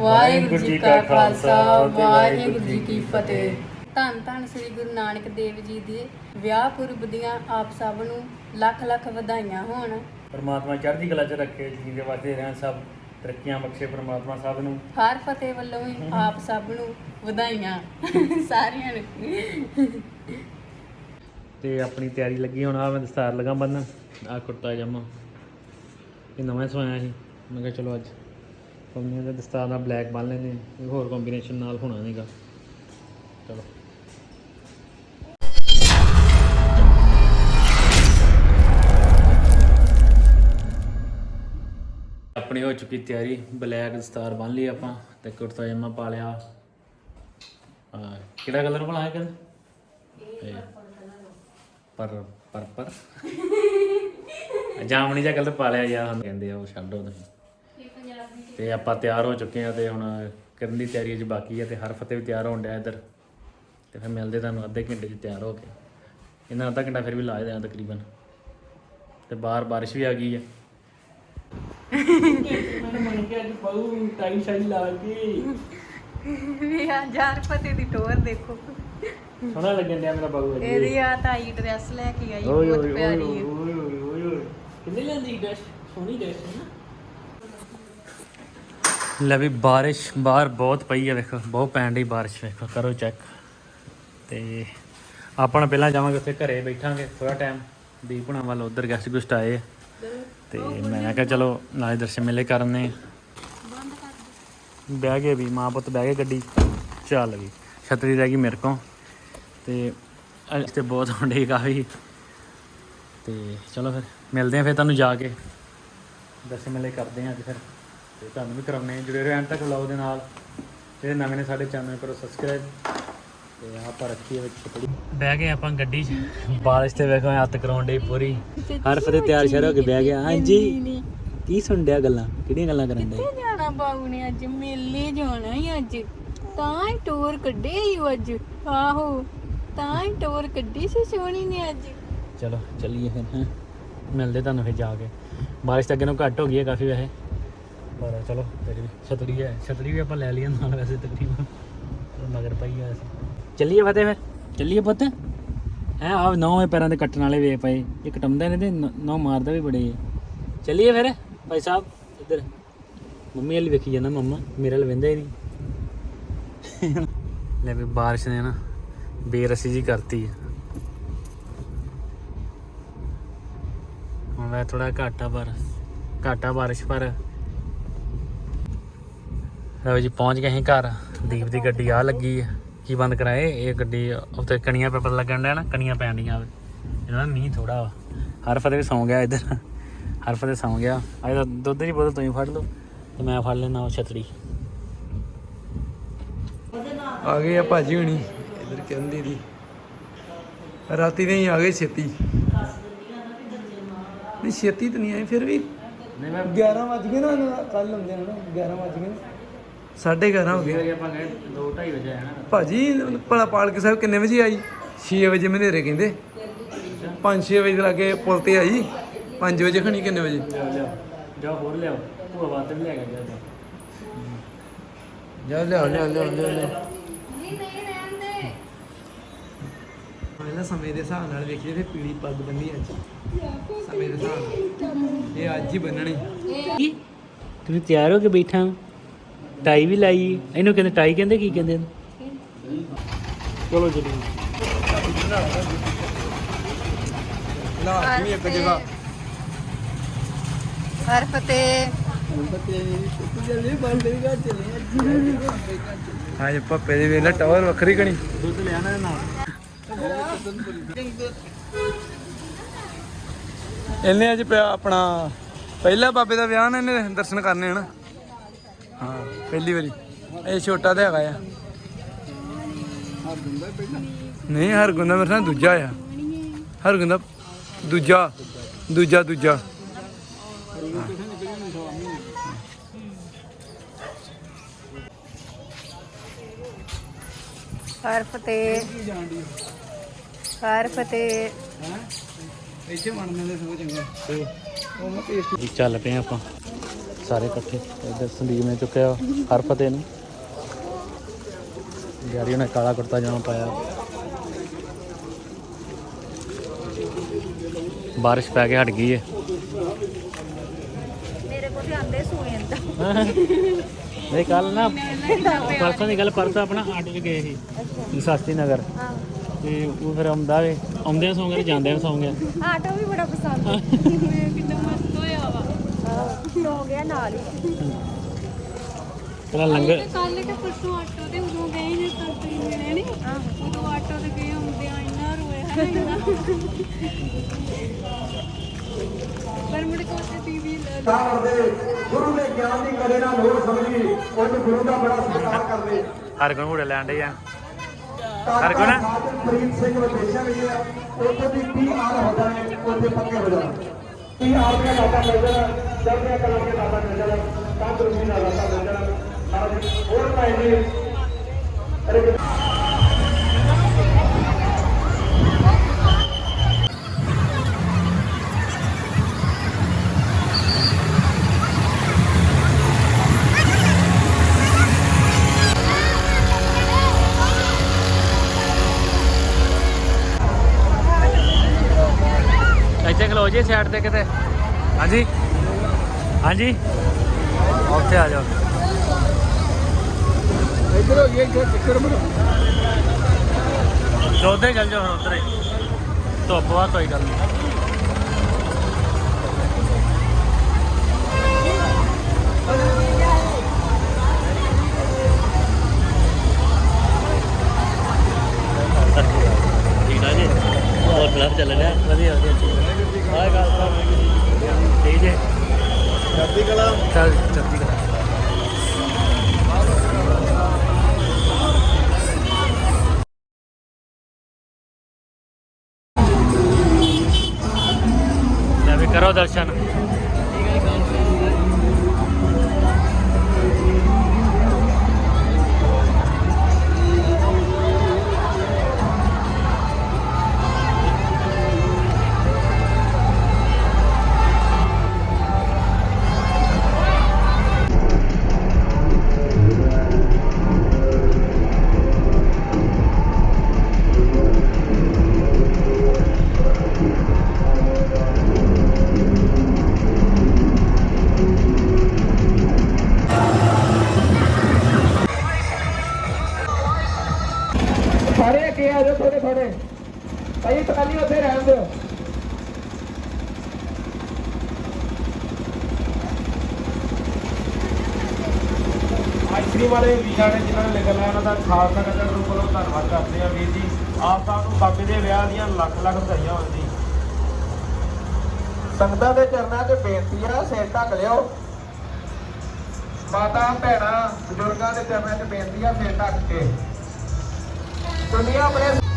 ਵਾਹਿਗੁਰੂ ਜੀ ਕਾ ਖਾਲਸਾ ਵਾਹਿਗੁਰੂ ਜੀ ਕੀ ਫਤਿਹ। ਧੰਨ ਧੰਨ ਸ੍ਰੀ ਗੁਰੂ ਨਾਨਕ ਦੇਵ ਜੀ ਦੇ ਵਿਆਹ ਪੁਰਬ ਦੀਆਂ ਆਪ ਸਭ ਨੂੰ ਲੱਖ ਲੱਖ ਵਧਾਈਆਂ ਹੋਣ। ਪਰਮਾਤਮਾ ਚੜ੍ਹਦੀ ਕਲਾ 'ਚ ਰੱਖੇ ਜੀ ਦੇ ਵਾਸਤੇ ਰਹਿਣ ਸਭ ਤਰੱਕੀਆਂ ਬਖਸ਼ੇ ਪਰਮਾਤਮਾ ਸਭ ਨੂੰ। ਹਰ ਫਤਿਹ ਵੱਲੋਂ ਵੀ ਆਪ ਸਭ ਨੂੰ ਵਧਾਈਆਂ ਸਾਰਿਆਂ ਨੂੰ। ਤੇ ਆਪਣੀ ਤਿਆਰੀ ਲੱਗੀ ਹੁਣ ਆ ਮੈਂ ਦਸਤਾਰ ਲਗਾ ਬੰਨਣ ਆ ਕੁੜਤਾ ਜਾਮਾ। ਇਹ ਨਵਾਂ ਸੋਇਆ ਸੀ। ਮੈਂ ਕਿਹਾ ਚਲੋ ਅੱਜ ਪੰਮੀਆਂ ਦਾ ਦਸਤਾਰ ਨਾਲ ਬਲੈਕ ਬੰਨ ਲੈਨੇ ਕੋਈ ਹੋਰ ਕੰਬੀਨੇਸ਼ਨ ਨਾਲ ਹੋਣਾ ਨਹੀਂਗਾ ਚਲੋ। ਆਪਣੀ ਹੋ ਚੁੱਕੀ ਤਿਆਰੀ ਬਲੈਕ ਦਸਤਾਰ ਬੰਨ ਲਈ ਆਪਾਂ ਤੇ ਕੁੜਤਾ ਜਾਮਾ ਪਾ ਲਿਆ। ਕਿਹੜਾ ਕਲਰ ਬਣਾਇਆ ਇਹ ਪਰ ਪਰ ਪਰ। ਜਾਮਣੀ ਜਿਹਾ ਕਲਰ ਪਾ ਲਿਆ ਯਾਰ। ਕਹਿੰਦੇ ਆ ਉਹ ਛੱਡੋ ਤੁਸੀਂ ਤੇ ਆਪਾਂ ਤਿਆਰ ਹੋ ਚੁੱਕੇ ਆ ਤੇ ਹੁਣ ਕਰਨ ਦੀ ਤਿਆਰੀ ਅਜ ਬਾਕੀ ਆ ਤੇ ਹਰ ਫਤਿਹ ਵੀ ਤਿਆਰ ਹੋਣ ਡਿਆ ਇੱਧਰ। ਤੇ ਫਿਰ ਮਿਲਦੇ ਤੁਹਾਨੂੰ ਅੱਧੇ ਘੰਟੇ 'ਚ ਤਿਆਰ ਹੋ ਕੇ। ਇਹਨਾਂ ਅੱਧਾ ਘੰਟਾ ਫਿਰ ਵੀ ਲਾ ਦੇਣਾ ਤਕਰੀਬਨ। ਤੇ ਬਾਹਰ ਬਾਰਿਸ਼ ਵੀ ਆ ਗਈ ਆ ਮੈਨੂੰ ਮਨ ਕੇ ਅੱਜ ਪਾਉ ਟਾਈ ਸ਼ਾਈ ਲਾ ਕੇ। ਵੀ ਆ ਯਾਰ ਫਤਿਹ ਦੀ ਟੋਰ ਦੇਖੋ। ਸੋਹਣਾ ਲੱਗਣ ਡਿਆ ਮੇਰਾ ਬਾਬੂ ਅੱਜ। ਇਹਦੀ ਆ ਤਾਈ ਡਰੈਸ ਲੈ ਕੇ ਆਈ ਓਏ ਬਹੁਤ ਓਏ ਓਏ ਪਿਆਰੀ। ਓਏ ਹੈ ਓਏ ਓਏ ਓਏ। ਕਿੰਨੇ ਲੈਂਦੀ ਡੈਸ਼ ਸੋਹਣੀ ਡੈਸ਼ ਹੈ ਨਾ। ਲੈ ਵੀ ਬਾਰਿਸ਼, ਬਾਹਰ ਬਹੁਤ ਪਈ ਹੈ ਵੇਖੋ, ਬਹੁਤ ਪੈਣ ਦੀ ਬਾਰਿਸ਼ ਵੇਖੋ, ਕਰੋ ਚੈੱਕ ਤੇ ਆਪਾਂ ਪਹਿਲਾਂ ਜਾਵਾਂਗੇ ਉੱਥੇ ਘਰੇ, ਬੈਠਾਂਗੇ ਥੋੜਾ ਟਾਈਮ ਦੀਪ ਹੁਣਾਂ ਵੱਲ ਉਧਰ ਗੈਸਟ ਗੁਸਟ ਆਏ ਆ। ਤੇ ਮੈਂ ਕਿਹਾ ਚਲੋ, ਨਾਲੇ ਦਰਸ਼ਨ ਮੇਲੇ ਕਰਨੇ ਬਹਿ ਗਏ ਵੀ, ਮਾਂ ਪੁੱਤ ਬਹਿ ਗਏ ਗੱਡੀ ਚੱਲ ਵੀ, ਛਤਰੀ ਰਹਿ ਗਈ ਮੇਰੇ ਕੋਲ। ਤੇ ਅੱਜ ਤੇ ਬਹੁਤ ਹੁੰਦੇ ਕਾਫੀ। ਤੇ ਚਲੋ ਫਿਰ, ਮਿਲਦੇ ਆ ਫਿਰ ਤੁਹਾਨੂੰ ਜਾ ਕੇ। ਦਰਸ਼ਨ ਮੇਲੇ ਕਰਦੇ ਆ ਅੱਜ ਫਿਰ। ਤੇ ਤੁਹਾਨੂੰ ਵੀ ਕਰਾਉਣੇ ਜੁੜੇ ਰਹੋ ਐਂਡ ਤੱਕ ਵਲੌਗ ਦੇ ਨਾਲ। ਜਿਹੜੇ ਨਵੇਂ ਨੇ ਸਾਡੇ ਚੈਨਲ ਕਰੋ ਸਬਸਕ੍ਰਾਈਬ ਤੇ ਆਪਾਂ ਰੱਖੀ ਹੈ ਵਿੱਚ ਛਤਰੀ ਬਹਿ ਗਏ ਆਪਾਂ ਗੱਡੀ 'ਚ। ਬਾਰਿਸ਼ ਤੇ ਵੇਖੋ ਹੱਥ ਕਰਾਉਣ ਡਈ ਪੂਰੀ। ਹਰ ਫਤੇ ਤਿਆਰ ਸ਼ਰ ਹੋ ਕੇ ਬਹਿ ਗਿਆ ਹਾਂਜੀ। ਕੀ ਸੁਣ ਡਿਆ ਗੱਲਾਂ? ਕਿਹੜੀਆਂ ਗੱਲਾਂ ਕਰਨ ਦੇ ਕਿੱਥੇ ਜਾਣਾ ਬਾਬੂ ਨੇ ਅੱਜ? ਮੇਲੇ ਜਾਣਾ ਹੀ ਅੱਜ। ਤਾਂ ਹੀ ਟੋਰ ਕੱਢੇ ਹੀ ਅੱਜ। ਆਹੋ। ਤਾਂ ਹੀ ਟੋਰ ਕੱਢੀ ਸੀ ਸੋਹਣੀ ਨੇ ਅੱਜ। ਚਲੋ ਚੱਲੀਏ ਫਿਰ ਹੈਂ। ਮਿਲਦੇ ਤੁਹਾਨੂੰ ਫਿਰ ਜਾ ਕੇ। ਬਾਰਿਸ਼ ਤਾਂ ਅੱਗੇ ਨੂੰ ਘੱਟ ਹੋ ਗਈ ਹੈ ਕਾਫੀ ਵੈਸੇ। ਪਰ ਚਲੋ ਫਿਰ ਛਤਰੀ ਹੈ। ਛਤਰੀ ਵੀ ਆਪਾਂ ਲੈ ਲਈ ਨਾਲ ਵੈਸੇ ਤਕਰੀਬਨ। ਮਗਰ ਪਈ ਹੈ ਚੱਲੀਏ ਫਤਿਹ ਫਿਰ। ਚੱਲੀਏ ਪੁੱਤ। ਹੈ ਆ ਨੌਵੇਂ ਪੈਰਾਂ ਦੇ ਕੱਟਣ ਵਾਲੇ ਵੇ ਪਏ ਇਹ ਕਟਮਦਾ ਨੇ ਤੇ ਨੌ ਮਾਰਦਾ ਵੀ ਬੜੇ। ਚੱਲੀਏ ਫਿਰ। ਭਾਈ ਸਾਹਿਬ, ਇੱਧਰ। ਮੰਮੀ ਵਾਲੀ ਵੇਖੀ ਜਾਂਦਾ ਮੰਮਾ। ਮੇਰੇ ਵੱਲ ਵੰਦਾ ਹੀ ਨਹੀਂ। ਲੈ ਵੀ ਬਾਰਿਸ਼ ਨੇ ਨਾ ਬੇਰਸੀ ਜੀ ਕਰਤੀ ਹੈ ਹੁਣ ਵੈ ਥੋੜਾ ਘਾਟਾ ਪਰ ਘਾਟਾ ਬਾਰਿਸ਼ ਪਰ ਲਓ ਜੀ ਪਹੁੰਚ ਗਏ ਅਸੀਂ ਘਰ। ਦੀਪ ਦੀ ਗੱਡੀ ਆ ਲੱਗੀ ਹੈ ਕੀ ਬੰਦ ਕਰਾਏ? ਇਹ ਗੱਡੀ ਉੱਤੇ ਕਣੀਆਂ ਪੇਪਰ ਲੱਗਣ ਡਿਆ ਨਾ ਕਣੀਆਂ ਪੈਣ ਡੀਆਂ ਇਹਨਾਂ ਦਾ ਮੀਂਹ ਥੋੜਾ ਵਾ। ਹਰ ਫਤੇ ਵੀ ਸੌਂ ਗਿਆ ਇੱਧਰ। ਹਰ ਫਤੇ ਸੌਂ ਗਿਆ। ਅੱਜ ਤਾਂ ਦੁੱਧ ਦੀ ਬੋਤਲ ਤੁਸੀਂ ਫੜ ਲਓ ਤੇ ਮੈਂ ਫੜ ਲੈਣਾ ਉਹ ਛਤਰੀ। ਆ ਗਏ ਆ ਭਾਜੀ ਹੁਣੀ। ਇਧਰ ਕਹਿੰਦੀ ਦੀ ਰਾਤੀ ਦੇ ਹੀ ਆ ਗਏ ਛੇਤੀ। ਨਹੀਂ ਛੇਤੀ ਤਾਂ ਨਹੀਂ ਆਏ ਫਿਰ ਵੀ ਨਹੀਂ ਮੈਂ 11 ਵਜ ਗਏ ਨਾ ਕੱਲ ਹੁੰਦੇ ਨੇ ਨਾ 11 ਵਜ ਗਏ ਸਾਢੇ 11 ਹੋ ਗਏ। ਆਪਾਂ ਗਏ 2:30 ਵਜੇ ਆਣਾ ਭਾਜੀ ਭਲਾ ਪਾਲਕ ਸਾਹਿਬ ਕਿੰਨੇ ਵਜੇ ਆਈ? 6 ਵਜੇ ਮਨੇਰੇ ਕਹਿੰਦੇ। 5-6 ਵਜੇ ਲੱਗੇ ਪੁਲ ਤੇ ਆਈ। 5 ਵਜੇ ਖਣੀ ਕਿੰਨੇ ਵਜੇ? ਜਾ ਹੋਰ ਲਿਆਓ। ਭੂਆ ਵਾਸਤੇ ਵੀ ਲੈ ਕੇ ਜਾ ਜਾ ਲਿਆ ਲਿਆ ਲਿਆ ਲਿਆ ਪਹਿਲਾਂ ਸਮੇਂ ਦੇ ਹਿਸਾਬ ਨਾਲ ਵੇਖੀਏ ਤੇ ਪੀਲੀ ਪੱਗ ਬੰਨੀ ਅੱਜ। ਸਮੇਂ ਦੇ ਹਿਸਾਬ ਨਾਲ। ਇਹ ਅੱਜ ਹੀ ਬੰਨਣੀ। ਤੁਸੀਂ ਤਿਆਰ ਹੋ ਕੇ ਬੈਠਾ ਟਾਈ ਵੀ ਲਾਈ। ਇਹਨੂੰ ਕਹਿੰਦੇ ਟਾਈ ਕਹਿੰਦੇ ਕੀ ਕਹਿੰਦੇ ਚਲੋ ਜੀ। ਲਾ ਵੀ ਇੱਕ ਜਗ੍ਹਾ। ਹਰ ਫਤਿਹ। ਹਾਂ ਜੀ ਪੱਪੇ ਦੇ ਵੇਲੇ ਟਾਵਰ ਵੱਖਰੀ ਕਣੀ। ਦੁੱਧ ਲਿਆ ਨਾ ਨਾਲ। ਇਹਨੇ ਅੱਜ ਪਿਆ ਆਪਣਾ ਪਹਿਲਾ ਬਾਬੇ ਦਾ ਵਿਆਹ ਨਾ ਇਹਨੇ ਦਰਸ਼ਨ ਕਰਨੇ ਹਨ। ਪਹਿਲੀ ਵਾਰੀ। ਇਹ ਛੋਟਾ ਤੇ ਹੈਗਾ ਆ। ਨਹੀਂ ਹਰਗੁੰਦਾ ਮੇਰੇ ਨਾਲ ਦੂਜਾ ਆ। ਹਰਗੁੰਦਾ ਦੂਜਾ ਦੂਜਾ ਦੂਜਾ। ਹਰ ਫਤਿਹ। ਹਰ ਫਤਿਹ। ਇੱਥੇ ਬਣਨੇ ਦੇ ਸੋ ਚੰਗਾ। ਉਹ ਮੈਂ ਪੇਸਟ ਚੱਲ ਪਏ ਆਪਾਂ। ਸਾਰੇ ਇਕੱਠੇ ਇੱਧਰ ਸੰਦੀਪ ਨੇ ਚੁੱਕਿਆ ਹਰ ਫਤਿਹ ਨੂੰ। ਯਾਰੀ ਉਹਨੇ ਕਾਲਾ ਕੁੜਤਾ ਜਾਮਾ ਪਾਇਆ। ਬਾਰਿਸ਼ ਪੈ ਕੇ ਹਟ ਗਈ ਹੈ ਮੇਰੇ ਕੋਲ ਤੇ ਆਂਦੇ ਸੂਏ ਨਹੀਂ ਕੱਲ ਨਾ ਪਰਸੋਂ ਦੀ ਗੱਲ ਪਰਸੋਂ ਆਪਣਾ ਆਟੋ 'ਚ ਗਏ ਸੀ ਵਿਸਾਸਤੀ ਨਗਰ। ਤੇ ਉਹ ਫਿਰ ਆਉਂਦਾ ਵੇ ਆਉਂਦਿਆਂ ਸੌਂ ਗਏ ਜਾਂਦਿਆਂ ਸੌਂ ਗਏ ਆਟੋ ਵੀ ਬੜਾ ਪਸੰਦ ਹੈ। ਕਿੰਨਾ ਮਸਤ ਸੋ ਗਿਆ ਨਾਲ ਹੀ ਪਹਿਲਾਂ ਲੰਗਰ ਕੱਲ ਕਿ ਪਰਸੋਂ ਆਟੋ ਤੇ ਉਦੋਂ ਗਏ ਨੇ ਤਾਂ ਤੁਸੀਂ ਮਿਲੇ ਨਹੀਂ ਉਦੋਂ ਆਟੋ ਤੇ ਗਏ ਹੁੰਦੇ ਆ ਇੰਨਾ ਰੋਇਆ ਹੈ ਇੰਨਾ। ਪਰ ਮੁੜ ਕੇ ਉੱਥੇ ਟੀਵੀ ਕਰਦੇ ਗੁਰੂ ਨੇ ਗਿਆਨ ਦੀ ਕਦੇ ਨਾ ਲੋੜ ਸਮਝੀ ਉਹਨੂੰ ਗੁਰੂ ਦਾ ਬੜਾ ਸਤਿਕਾਰ ਕਰਦੇ। ਹਰ ਗੁਣ ਘੋੜੇ ਲੈਣ ਦੇ ਆ। ਹਰ ਗੁਣ? ਫਰੀਦ ਸਿੰਘ ਵਿਦੇਸ਼ਾਂ ਵਿੱਚ ਹੈ ਉੱਥੇ ਦੀ ਪੀ ਆਰ ਹੋ ਉੱਥੇ ਪੱਕੇ ਹੋ ਜਾਣ ਪੀ ਆਰ ਦਾ ਦਾਤਾ ਮਿਲ ਜਾਣਾ ਚੜ੍ਹਦੀਆਂ ਕਲਾ ਦੇ ਦਾਤਾ ਮਿਲ ਜਾਣਾ ਤੰਦਰੁਸਤੀ ਦਾ ਦਾਤਾ ਮਿਲ ਜਾਣਾ ਮਹਾਰਾਜ ਜੀ ਸਾਈਡ ਤੇ ਕਿਤੇ। ਹਾਂਜੀ? ਹਾਂਜੀ? ਉੱਥੇ ਆ ਜਾਓ। ਇੱਧਰ ਹੋ ਗਿਆ ਇੱਧਰ ਚੱਕਰ ਮਰੋ। ਹੀ ਚੱਲ ਜਾਓ ਹੁਣ ਉੱਧਰ ਧੁੱਪ ਵਾ ਕੋਈ ਗੱਲ। ਨਹੀਂ ਠੀਕ ਆ ਜੀ। ਹੋਰ ਚੱਲ ਰਿਹਾ? ਵਧੀਆ ਵਧੀਆ। ਠੀਕ ਆ ਗੱਲ ਤਾਂ ਠੀਕ ਜੀ? ਚੜ੍ਹਦੀ ਕਲਾ। ਚੱਲ ਚੜ੍ਹਦੀ ਕਲਾ। ਟਰਾਲੀ ਉੱਥੇ ਆਈਸਕ੍ਰੀਮ ਵਾਲੇ ਵੀਰਾਂ ਨੇ ਜਿਨ੍ਹਾਂ ਨੇ ਲਿਖਿਆ ਉਹਨਾਂ ਦਾ ਖਾਲਸਾ ਨਗਰ ਗਰੁੱਪ ਵੱਲੋਂ ਧੰਨਵਾਦ ਕਰਦੇ ਆ ਵੀਰ ਜੀ। ਆਪ ਸਾਹਿਬ ਨੂੰ ਬਾਬੇ ਦੇ ਵਿਆਹ ਦੀਆਂ ਲੱਖ ਲੱਖ ਵਧਾਈਆਂ ਹੋਣ ਜੀ। ਸੰਗਤਾਂ ਦੇ ਚਰਨਾਂ 'ਚ ਬੇਨਤੀ ਆ, ਸਿਰ ਢੱਕ ਲਿਓ। ਮਾਤਾ, ਭੈਣਾਂ, ਬਜ਼ੁਰਗਾਂ ਦੇ ਚਰਨਾਂ 'ਚ ਬੇਨਤੀ ਆ, ਸਿਰ ਢੱਕ ਕੇ। ਦੁਨੀਆ ਆਪਣੇ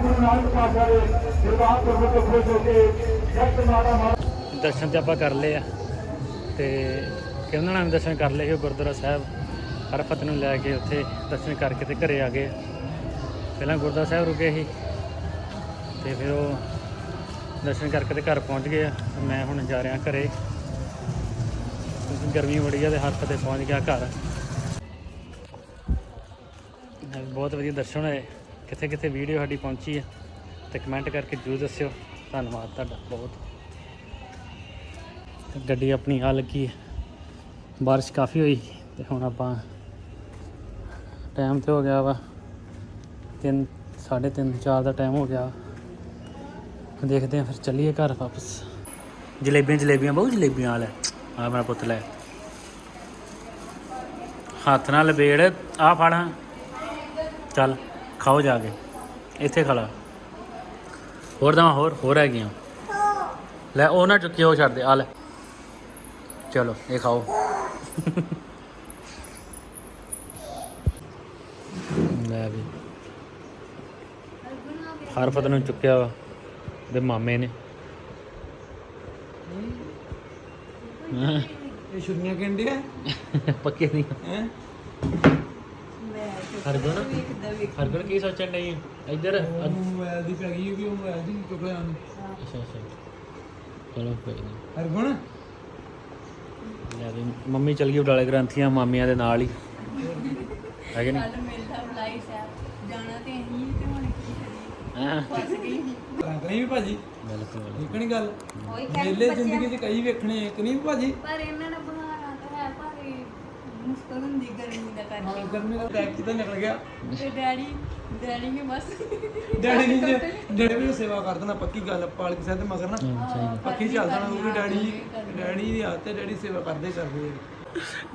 ਗੁਰੂ ਨਾਨਕ ਪਾਤਸ਼ਾਹ ਦੇ ਦਰਬਾਰ ਤੋਂ ਖੁਸ਼ ਹੋ ਕੇ ਜਗਤ ਮਾਤਾ ਦਰਸ਼ਨ ਤੇ ਆਪਾਂ ਕਰ ਲਏ ਆ ਤੇ ਕਿਉਂਨਾਂ ਨਾਲ ਦਰਸ਼ਨ ਕਰ ਲਏ ਸੀ ਗੁਰਦੁਆਰਾ ਸਾਹਿਬ, ਹਰਫਤ ਨੂੰ ਲੈ ਕੇ ਉੱਥੇ ਦਰਸ਼ਨ ਕਰਕੇ ਤੇ ਘਰੇ ਆ ਗਏ। ਪਹਿਲਾਂ ਗੁਰਦੁਆਰਾ ਸਾਹਿਬ ਰੁਕੇ ਸੀ ਤੇ ਫਿਰ ਉਹ ਦਰਸ਼ਨ ਕਰਕੇ ਤੇ ਘਰ ਪਹੁੰਚ ਗਏ ਆ। ਤੇ ਮੈਂ ਹੁਣ ਜਾ ਰਿਹਾ ਘਰੇ। ਕਿਉਂਕਿ ਗਰਮੀ ਬੜੀ ਆ ਤੇ ਹਰਫਤ ਤੇ ਪਹੁੰਚ ਗਿਆ ਘਰ। ਬਹੁਤ ਵਧੀਆ ਦਰਸ਼ਨ ਹੋਏ। ਕਿੱਥੇ ਕਿੱਥੇ ਵੀਡੀਓ ਸਾਡੀ ਪਹੁੰਚੀ ਹੈ, ਤੇ ਕਮੈਂਟ ਕਰਕੇ ਜਰੂਰ ਦੱਸਿਓ। ਧੰਨਵਾਦ ਤੁਹਾਡਾ ਬਹੁਤ। ਗੱਡੀ ਆਪਣੀ ਆ ਲੱਗੀ ਹੈ। ਬਾਰਿਸ਼ ਕਾਫੀ ਹੋਈ ਤੇ ਹੁਣ ਆਪਾਂ ਟਾਈਮ ਤੇ ਹੋ ਗਿਆ ਵਾ। 3 3:30 4 ਦਾ ਟਾਈਮ ਹੋ ਗਿਆ। ਦੇਖਦੇ ਹਾਂ, ਫਿਰ ਚੱਲੀਏ ਘਰ ਵਾਪਸ। ਜਲੇਬੀਆਂ ਜਲੇਬੀਆਂ, ਬਹੁਤ ਜਲੇਬੀਆਂ ਵਾਲਾ। ਆ ਮੇਰਾ ਪੁੱਤ ਲੈ। ਹੱਥ ਨਾਲ ਲਬੇੜ ਆ ਫੜ ਚੱਲ। ਖਾਓ ਜਾ ਕੇ। ਇੱਥੇ ਖੜਾ ਹੋਰ ਦਵਾ ਹੋਰ ਹੋਰ ਹੈਗੀਆਂ ਲੈ ਉਹ ਨਾ ਚੁੱਕੀ ਉਹ ਛੱਡ ਦੇ। ਆ ਲੈ। ਚਲੋ ਇਹ ਖਾਓ। ਲੈ ਵੀ। ਹਰਫਤ ਨੂੰ ਚੁੱਕਿਆ ਵਾ ਦੇ ਮਾਮੇ ਨੇ। ਇਹ ਛੁਰੀਆਂ ਕਹਿੰਦੇ ਆ? ਪੱਕੇ ਨਹੀਂ। ਹੈ? ਹਰਗੁਣ? ਹਰਗੁਣ ਕੀ ਸੋਚਣ ਡਈ ਇੱਧਰ। ਅੱਛਾ ਮੋਬਾਈਲ ਦੀ ਪੈ ਗਈ ਕਿ ਉਹ ਮੋਬਾਈਲ ਦੀ ਚੁੱਕ ਲਿਆ ਉਹਨੂੰ। ਅੱਛਾ ਚਲੋ ਕੋਈ ਨਹੀਂ ਹਰਗੁਣ? ਲੈ ਵੀ ਮੰਮੀ ਚਲ ਗਈ ਉਡਾਲੇ ਗ੍ਰੰਥੀਆਂ ਮਾਮੀਆਂ ਦੇ ਨਾਲ ਹੀ। ਹੈਗੇ ਨਹੀਂ? ਕੱਲ ਮੇਲਾ ਫਲਾਈਟ ਹੈ ਜਾਣਾ ਤੇ ਅਸੀਂ ਤੇ ਹੁਣ ਕੀ ਕਰੀਏ ਹਾਂ? ਫਸ ਗਈ ਨਹੀਂ ਵੀ ਭਾਜੀ। ਬਿਲਕੁਲ। ਨਹੀਂ ਗੱਲ? ਮੇਲੇ ਜ਼ਿੰਦਗੀ 'ਚ ਕਈ ਵੇਖਣੇ ਇੱਕ ਨਹੀਂ ਭਾਜੀ? ਪਰ ਇਹਨਾਂ ਨੇ ਬਣਾਉਣਾ ਤਾਂ ਹੈ ਪਰ ਇਹ ਮੁਸ਼ਕਲ ਹੁੰਦੀ ਗਰਮੀ ਦਾ ਹਾਂ ਕਰਕੇ ਗਰਮੀ ਦਾ ਟੈਕ ਕਿਤੇ ਨਿਕਲ ਗਿਆ। ਤੇ ਡੈਡੀ ਡੈਡੀ ਨੇ ਬਸ। ਡੈਡੀ ਨੇ ਜੇ ਡੈਡੀ ਵੀ ਸੇਵਾ ਕਰ ਦੇਣਾ ਪੱਕੀ ਗੱਲ ਪਾਲਕ ਸਾਹਿਬ ਦੇ ਮਗਰ ਨਾ। ਸਹੀ ਪੱਕੀ ਚੱਲਦਾ ਨਾ ਉਹ ਵੀ ਡੈਡੀ ਡੈਡੀ ਦੀ ਹੱਥ ਤੇ ਡੈਡੀ ਸੇਵਾ ਕਰਦੇ ਹੀ ਕਰਦੇ ਆ।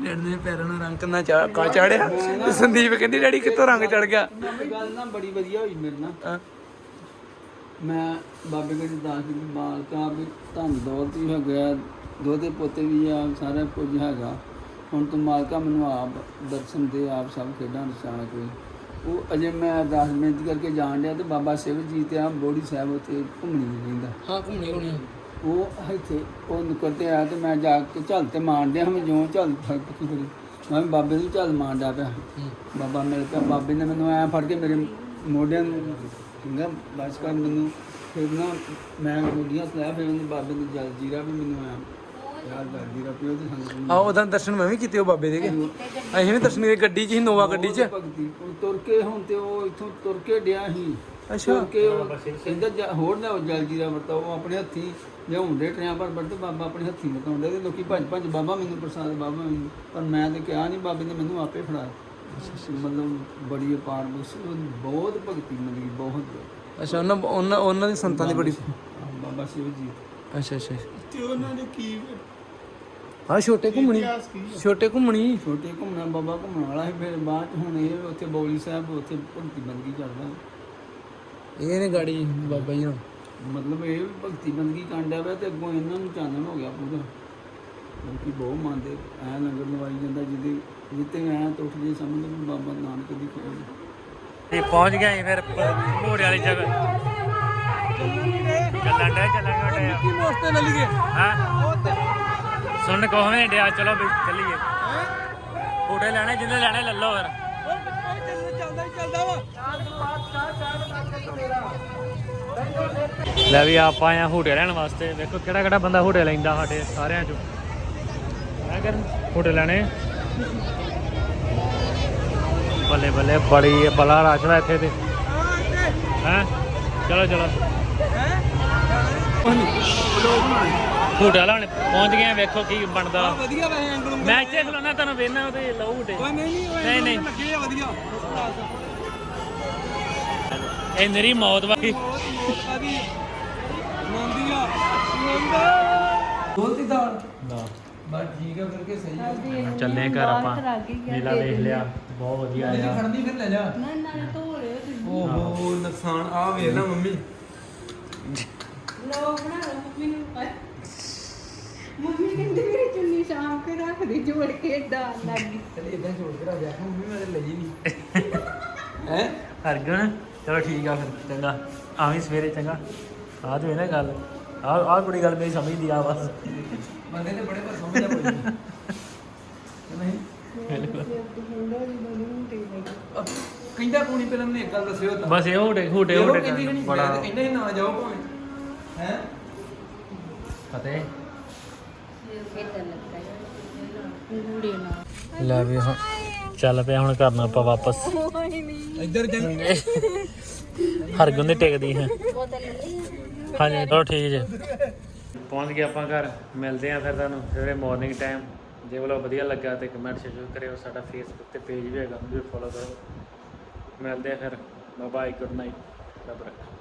ਡੈਡੀ ਨੇ ਪੈਰਾਂ ਨੂੰ ਰੰਗ ਨਾ ਚਾ ਕਾ ਚਾੜਿਆ? ਤੇ ਸੰਦੀਪ ਕਹਿੰਦੀ ਡੈਡੀ ਕਿੱਥੋਂ ਰੰਗ ਚੜ ਗਿਆ? ਗੱਲ ਨਾ ਬੜੀ ਵਧੀਆ ਹੋਈ ਮੇਰੇ ਨਾਲ। ਹਾਂ। ਮੈਂ ਬਾਬੇ ਕੋਲ ਦਾਸ ਦੀ ਮਾਲਕਾ ਵੀ ਧੰਨ ਦੌਲਤ ਵੀ ਹੈਗਾ ਦੋਦੇ ਪੋਤੇ ਵੀ ਆ ਸਾਰਾ ਕੁਝ ਹੈਗਾ। ਹੁਣ ਤੂੰ ਮਾਲਕਾ ਮੈਨੂੰ ਆਪ ਦਰਸ਼ਨ ਦੇ ਆਪ ਸਭ ਖੇਡਾਂ ਰਚਾਣਾ ਕੋਈ। ਉਹ ਅਜੇ ਮੈਂ ਅਰਦਾਸ ਬੇਨਤੀ ਕਰਕੇ ਜਾਣ ਡਿਆ ਤੇ ਬਾਬਾ ਸਿਵ ਜੀ ਤੇ ਆ ਬੋੜੀ ਸਾਹਿਬ ਉੱਥੇ ਘੁੰਮਣੀ ਰਹਿੰਦਾ। ਹਾਂ ਘੁੰਮਣੀ ਹੋਣੀ ਉਹ ਇੱਥੇ ਉਹ ਨਿਕਲਤੇ ਆ ਤੇ ਮੈਂ ਜਾ ਕੇ ਝਲ ਤੇ ਮਾਰਨ ਡਿਆ ਮੈਂ ਜਿਉਂ ਝਲ ਫੜ ਪੱਕੀ ਕਰੀ ਮੈਂ ਬਾਬੇ ਨੂੰ ਝਲ ਡਿਆ ਪਿਆ। ਬਾਬਾ ਮਿਲ ਪਿਆ ਬਾਬੇ ਨੇ ਮੈਨੂੰ ਐ ਫੜ ਕੇ ਮੇਰੇ ਮੋਢਿਆਂ ਨੂੰ ਕਹਿੰਦਾ ਬਸ ਕਰ ਮੈਨੂੰ। ਫਿਰ ਨਾ ਮੈਂ ਗੋਡੀਆਂ ਸਲਾਹ ਫਿਰ ਉਹਨੇ ਬਾਬੇ ਨੇ ਜਲ ਜੀਰਾ ਵੀ ਮੈਨੂੰ ਐ ਆ ਉਹਦਾ ਦਰਸ਼ਨ ਮੈਂ ਵੀ ਕੀਤੇ ਉਹ ਬਾਬੇ ਦੇ ਕੇ। ਅਸੀਂ ਵੀ ਦਰਸ਼ਨ ਦੀ ਗੱਡੀ 'ਚ ਸੀ ਨੋਵਾ ਗੱਡੀ 'ਚ। ਭਗਤੀ ਉਹ ਤੁਰ ਕੇ ਹੁਣ ਤੇ ਉਹ ਇੱਥੋਂ ਤੁਰ ਕੇ ਡਿਆ ਸੀ। ਅੱਛਾ। ਕੇ ਜਾ- ਹੋਰ ਨਾ ਉਹ ਜਲ ਜੀਰਾ ਵਰਤਾ ਉਹ ਆਪਣੇ ਹੱਥੀ ਲਿਆਉਂਦੇ ਟਰਿਆਂ ਪਰ ਬੜਦੇ ਬਾਬਾ ਆਪਣੇ ਹੱਥੀ ਮਤਾਉਂਦੇ ਤੇ ਲੋਕੀ ਭੱਜ ਭੱਜ ਬਾਬਾ ਮੈਨੂੰ ਪ੍ਰਸਾਦ ਬਾਬਾ ਮੈਨੂੰ। ਪਰ ਮੈਂ ਤੇ ਕਿਹਾ ਨਹੀਂ ਬਾਬੇ ਨੇ ਮੈਨੂੰ ਆਪੇ ਫੜਾਇਆ। ਮਤਲਬ ਬੜੀ ਅਪਾਰ ਬਹੁਤ ਭਗਤੀ ਮਿਲੀ ਬਹੁਤ। ਅੱਛਾ ਉਹਨਾਂ ਉਹਨਾਂ ਉਹਨਾਂ ਦੀ ਸੰਤਾਂ ਦੀ ਬੜੀ ਬਾਬਾ ਸ਼ਿਵ ਜੀ। ਅੱਛਾ ਅੱਛਾ। ਤੇ ਉਹਨਾਂ ਨੇ ਕੀ ਹਾਂ ਛੋਟੇ ਘੁੰਮਣੀ। ਛੋਟੇ ਘੁੰਮਣੀ। ਛੋਟੇ ਘੁੰਮਣਾ ਬਾਬਾ ਘੁੰਮਣ ਵਾਲਾ ਸੀ ਫਿਰ ਬਾਅਦ 'ਚ ਹੁਣ ਇਹ ਉੱਥੇ ਬੌਲੀ ਸਾਹਿਬ ਉੱਥੇ ਭਗਤੀ ਬੰਦਗੀ ਕਰਦਾ। ਇਹ ਨੇ ਗਾੜੀ ਬਾਬਾ ਜੀ ਨਾਲ ਮਤਲਬ ਇਹ ਵੀ ਭਗਤੀ ਬੰਦਗੀ ਕਾਂਡਿਆ ਵਾ ਤੇ ਅੱਗੋਂ ਇਹਨਾਂ ਨੂੰ ਚਾਨਣ ਹੋ ਗਿਆ ਪੂਰਾ। ਕਿਉਂਕਿ ਬਹੁਤ ਮੰਨਦੇ ਐ ਲੰਗਰ ਲਵਾਈ ਜਾਂਦਾ ਜਿਹਦੇ ਜਿੱਤੇ ਐ ਤੋਂ ਉੱਠ ਜੇ ਸਮਝ ਲਓ ਬਾਬਾ ਨਾਨਕ ਦੀ ਖੋਜ ਤੇ ਪਹੁੰਚ ਗਏ ਫਿਰ ਘੋੜੇ ਵਾਲੀ ਜਗ੍ਹਾ। ਚੱਲਣ ਡੇ ਚੱਲਣ ਡੇ ਕੀ ਮੋਸਤੇ ਲੈ ਲਈਏ ਹਾਂ? ਸੁਣ ਕੋਵੇਂ ਡਿਆ, ਚਲੋ ਵੀ ਚੱਲੀਏ। ਘੋੜੇ ਲੈਣੇ, ਜਿੰਨੇ ਲੈਣੇ, ਲੈ ਲਓ ਫਿਰ। ਲੈ ਵੀ ਆਪਾਂ ਆਇਆ ਹੂਟੇ ਲੈਣ ਵਾਸਤੇ। ਵੇਖੋ ਕਿਹੜਾ ਕਿਹੜਾ ਬੰਦਾ ਹੂਟੇ ਲੈਂਦਾ ਸਾਡੇ ਸਾਰਿਆਂ ਚੋਂ। ਮੈਂ ਕਰ ਹੂਟੇ ਲੈਣੇ। ਬੱਲੇ ਬੱਲੇ, ਬੜੀ ਬਲਾ ਰਸ਼ ਵਾ ਇੱਥੇ ਤੇ। ਹੈ? ਚਲੋ ਚਲੋ। ਹੂਟੇ ਲੈਣ ਪਹੁੰਚ ਗਏ ਆ, ਵੇਖੋ ਕੀ ਬਣਦਾ। ਵਧੀਆ ਵੈਸੇ ਐਂਗਲ ਮੈਂ ਇੱਥੇ ਖਲੋਣਾ ਤੁਹਾਨੂੰ ਵੇਖਣਾ ਤੇ ਲਓ ਹੂਟੇ ਨਹੀਂ ਨਹੀਂ ਉਹ ਨਹੀਂ ਨਹੀਂ। ਲੱਗੇ ਆ ਵਧੀਆ। ਇਹ ਮੇਰੀ ਮੌਤ ਵਾ। ਬਹੁਤ ਮੋਸਤਾ ਦੀ ਮੰਦੀ ਆ ਮੰਦਾ। ਦੋਤੀ ਦਾਲ। ਬਸ ਠੀਕ ਆ ਕਰਕੇ ਸਹੀ ਆ। ਚੱਲੇ ਘਰ ਆਪਾਂ। ਮੇਲਾ ਵੇਖ ਲਿਆ। ਬਹੁਤ ਵਧੀਆ ਜੇ ਆ ਖੜਦੀ ਫਿਰ ਲੈ ਜਾ। ਨਾ ਨਾ ਧੋ ਲਿਓ ਤੁਸੀਂ। ਓਹੋ ਨੁਕਸਾਨ। ਆ ਵੇਖ ਲੈ ਮੰਮੀ। ਲੋ ਬਣਾ ਲਓ ਮੰਮੀ ਨੂੰ। ਪਾਏ ਮੰਮੀ ਕਹਿੰਦੀ ਮੇਰੀ ਚੁੰਨੀ ਸ਼ਾਮ ਕੇ ਰੱਖ ਦੇ ਜੋੜ ਕੇ ਡਾਲ ਲੱਗੀ ਚਲ ਇਦਾਂ ਛੋੜ ਕੇ ਰੱਖ ਜਾ ਮੰਮੀ ਮੈਂ ਤੇ ਲਈ ਨਹੀਂ ਹੈ? ਹਰਗੁਣ ਚਲੋ ਠੀਕ ਆ ਫਿਰ ਚੰਗਾ। ਆਵੀਂ ਸਵੇਰੇ ਚੰਗਾ। ਆ ਤੇ ਨਾ ਗੱਲ। ਆ ਆ ਕੁੜੀ ਗੱਲ ਮੇਰੀ ਸਮਝਦੀ ਆ ਬਸ। ਬੰਦੇ ਤੇ ਬੜੇ ਪਰ ਸਮਝਦਾ ਕੋਈ। ਨਹੀਂ ਨਹੀਂ? ਅਹ ਕਹਿੰਦਾ ਕੋਣੀ ਪਹਿਲਾਂ ਮੈਨੂੰ ਇੱਕ ਗੱਲ ਦੱਸਿਓ ਤਾਂ। ਬਸ ਇਹ ਹੋਟੇ ਹੋਟੇ ਇਹੋ ਹੋਟੇ ਕਹਿੰਦੀ ਕਿ ਨਹੀਂ ਬੜਾ। ਮੈਂ ਕਹਿੰਦਾ ਹੀ ਨਾ ਜਾਓ ਭਾਵੇਂ। ਹੈ? ਫਤਿਹ ਖੇਡਣ ਲੱਗਾ ਹੈ ਕੂੜੇ ਨਾਲ ਲੈ ਵੀ ਹਾਂ ਚੱਲ ਪਿਆ ਹੁਣ ਕਰਨਾ ਆਪਾਂ ਵਾਪਸ। ਇੱਧਰ ਜਨ ਹਰਗੁਣ ਦੀ ਟਿਕਦੀ ਹੈ। ਹਾਂਜੀ ਚਲੋ ਠੀਕ ਜੀ। ਪਹੁੰਚ ਗਏ ਆਪਾਂ ਘਰ ਮਿਲਦੇ ਆ ਫਿਰ ਤੁਹਾਨੂੰ ਸਵੇਰੇ ਮਾਰਨਿੰਗ ਟਾਈਮ ਜੇ ਵਲੌਗ ਵਧੀਆ ਲੱਗਾ ਤੇ ਕਮੈਂਟ ਸ਼ੇਅਰ ਕਰਿਓ ਸਾਡਾ ਫੇਸਬੁੱਕ ਤੇ ਪੇਜ ਵੀ ਹੈਗਾ ਉਹਨੂੰ ਵੀ ਫੋਲੋ ਕਰੋ। ਮਿਲਦੇ ਆ ਫਿਰ ਬਾਏ ਗੁੱਡ ਨਾਈਟ ਰੱਬ ਰੱਖਾ।